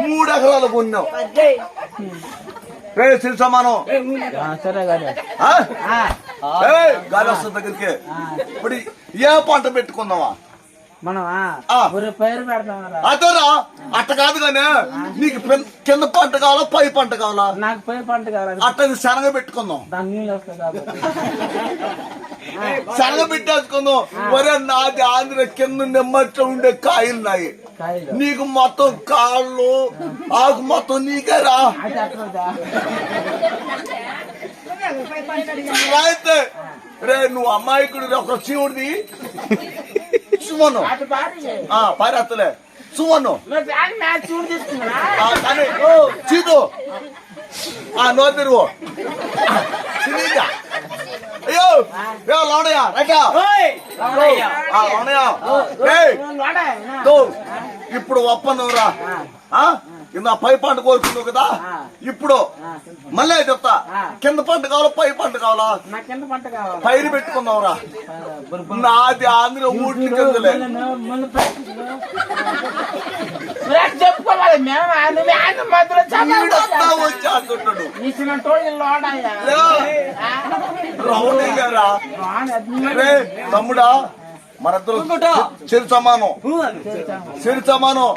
మూడు ఎకరాలు కొన్నావు? ఆ, ఏయ్, గాలి వస్తుంది దగ్గరికి. ఇప్పుడు ఏ పంట మనం రా అదేరా అట్ట కాదు కానీ నీకు కింద పంట కావాలా పై పంట కావాలా? నాకు పై పంట కావాలి. అట్ట శనగ పెట్టుకుందాం. శనగ పెట్టేసుకుందాం. ఒరే నాది ఆంధ్ర కింద నిమ్మట్లో ఉండే కాయలు నాయి కాయలు నీకు మొత్తం కాళ్ళు ఆకు మొత్తం నీకేరా అయితే రే నువ్వు అమ్మాయికుడు ఒక శివుడిది సుమను. అటు పారి ఆ పారేత్తలే. సుమను. తీసుకున్నా ఆ, కానీ ఓ అయ్యో. ఏ లోనయ్య. రైటా ఏయ్తో ఇప్పుడు ఒప్పందం రా ఆ? కింద పై పంట కోరుకున్నావు కదా? ఇప్పుడు మళ్ళీ చెప్తా. కింద పంట కావాలా పై పంట కావాలా? పైరు పెట్టుకుందాం రా బుర్ర బుర్ర. నాది ఆంధ్ర ఊటి కిందలే ముందు చెప్పుకోవాలి తమ్ముడా మనిద్దరు చెరు సమానం చెరు సమానం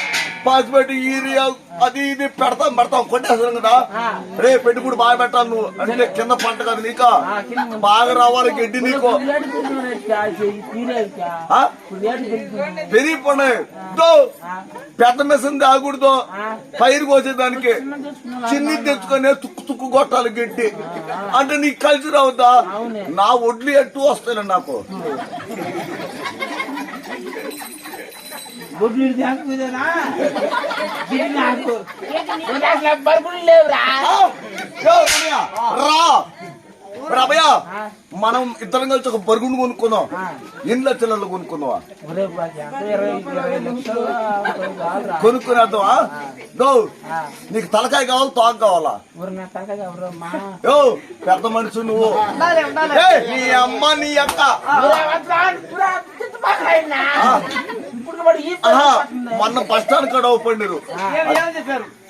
పాసిపెట్టి ఈరియా అది ఇది పెడతాం పెడతాం. కొట్టేస్తాం కదా. రే పెట్టుకుడు బాగా పెట్టాలి నువ్వు. అంటే కింద పంట కదా నీక. బాగా రావాలి గడ్డి నీకు? పెరిగిపోయి పెద్ద మిషన్ తాగకూడదు. పైరు కోసేదానికి చిన్ని తెచ్చుకొని తుక్కు తుక్కు కొట్టాలి గడ్డి. అంటే నీకు కలిసి రావద్దా నా ఒడ్లు ఎట్టు వస్తాయి నాకు? గుడ్లు తినకుదేనా నాకు. అసలు బరుకులు లేవురా? ఆ! యో, రమయ్య, రా. రాబయ్య మనం ఇద్దరం కలిసి ఒక బరుగుండు కొనుక్కుందాం. ఇండ్ల చిల్లర్లు కొనుక్కుందాం. ఒరే బాజీ, అంటే ఇరవై ఇరవై లక్షలు కావాలరా కొనుక్కునేద్దామా దో నీకు తలకాయ కావాలి తోక కావాలా? ఊరు నా తలకాయ ఎవరు మా. యో పెద్ద మనిషి నువ్వు. ఏయ్, నీ అమ్మ నీ అక్క. మొన్న బస్ స్టాండ్ కాడ పండిరు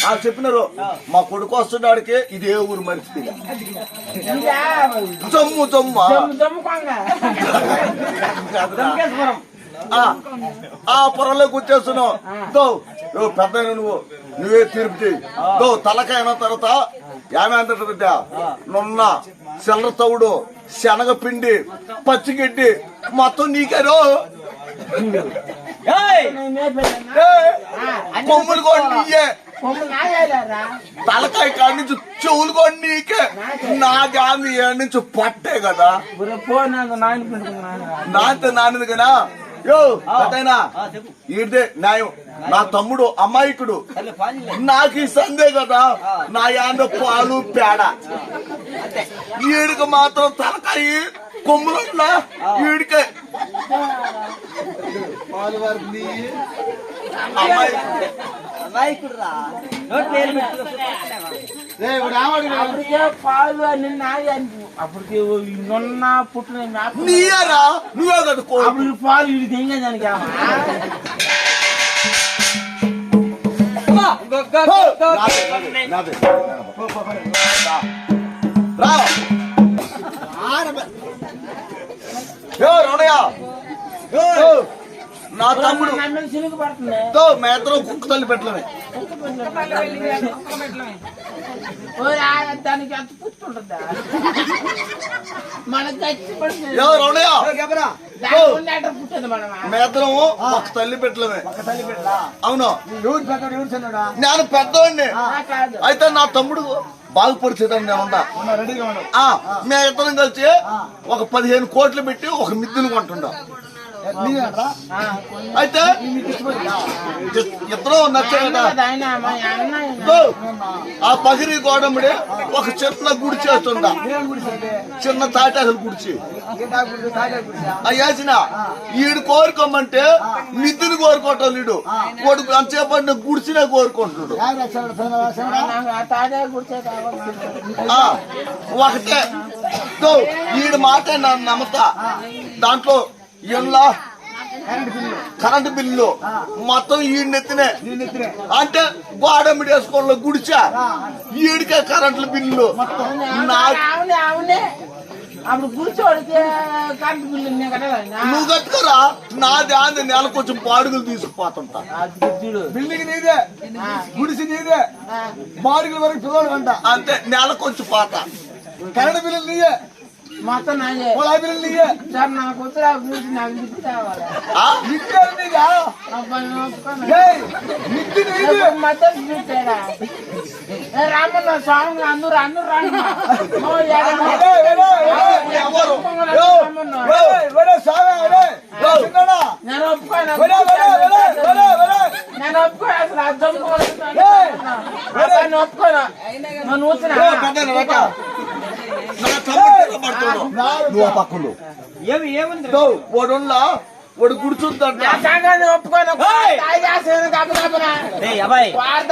ఆ. చెప్పినారు మా కొడుకు వస్తున్నాడికి ఇది ఏ ఊరు మనిషి? జమ్ము జమ్ము. ఆ, ఆ పొరలో కూర్చేస్తున్నావు దో నువ్వు పెద్ద నువ్వు. నువ్వే తీర్పు చేయి దో తలకాయ అయిన తర్వాత ఏమే అంతటి బిడ్డ. నున్న చిల్లర తవుడు శనగపిండి పచ్చిగడ్డి మొత్తం నీకేరో? కొమ్ములు కూడా నీయే? తలకాయ కాడి నుంచి చెవులు కూడా నీకే. నా గాంధీ ఏడు నుంచి పట్టే కదా. ఊరు పో నాకు నాయన పెట్టుకున్నాను. నాంత నాన్నది కదా. యో ఈడిదే న్యాయం. నా తమ్ముడు అమాయకుడు. నాకు ఈ సందే కదా. నా యాంద పాలు పేడ. ఈడికి మాత్రం తలకాయ కొమ్ములున్నా ఈడికే. అమాయకుడు. అప్పటికే పాలు అన్ని నాయ అప్పటికి నిన్న పుట్టిన నీయరా? నువ్వే అప్పుడు పాలు ఇది తెంగేదానికి హో! నా తమ్ముడు మేతలో కుక్క తల్లి రా, దానికి అంత మన. ఒక తల్లి పెట్టలమే అవును. నేను పెద్దవాడిని కాదు. అయితే నా తమ్ముడు బాగుపరిచేదాన్ని నేను మేము ఇద్దరం కలిసి ఒక పదిహేను కోట్లు పెట్టి ఒక మిద్దును కొంటుండం. అయితే ఇద్దరు నచ్చే ఆ పగిరి గోడముడి ఒక చిన్న గుడి చేస్తుండ. చిన్న తాటాకులు గుడిచి. అయ్యాసిన ఈడు కోరుకోమంటే మిద్దుని కోరుకోవటం లేడు. కొడుకు అంతసేపటి గుడిచినే కోరుకుంటున్నాడు ఒకటే. ఈడు మాట నన్ను నమ్మతా దాంట్లో ఇలా కరెంట్ బిల్లు. మొత్తం ఈ నెత్తినే. అంటే గోడ మిడేసుకోవడంలో గుడిచా? ఈడికే కరెంట్ల బిల్లు. నా అవునే అవునే. అప్పుడు కూర్చోడికి కరెంట్ బిల్లు నేను కట్టాలి నువ్వు కట్టుకోరా? నాది ఆంది నెల కొంచెం బాడుగులు తీసుకుపోతుంటా. బిల్డింగ్ నీదే. గుడిసి నీదే. బాడుగుల వరకు పిల్లలు అంట. అంతే నెల కొంచెం పోతా. కరెంట్ బిల్లులు నీయే మొత్తం నాదే పొలా బిల్లులు నీయే సార్ నాకు బిడ్డ కావాలి. ఆ? అబ్బాయి ఏ రామన్న స్వామి అందరూ అందరూ రాను ఓ ఏడమ్మ. ఏయ్, ఏయ్, ఏయ్, ఎవరు? రామన్న. ఏయ్, ఒరే స్వామి, ఒరే, ఒరే చిన్నోడా, నేను ఒప్పుకోను ఒరే, ఒరే, ఒరే, ఒరే, ఒరే. నేను ఒప్పుకోను అసలు ఆ జంపు ఏయ్, అబ్బాయిని ఒప్పుకోను నన్ను ఊసిన ఏ, పెద్దన్న రేఖ. నా తమ్ముడు పడుతున్నావు నువ్వు ఆ పక్కలు ఏమి ఏముంది వాడున్నా వాడు గుడిచుందంట నా సంగతి ఒప్పుకోను తాగి చేస్తాను కాపురా ఏయ్ అబ్బాయి వారు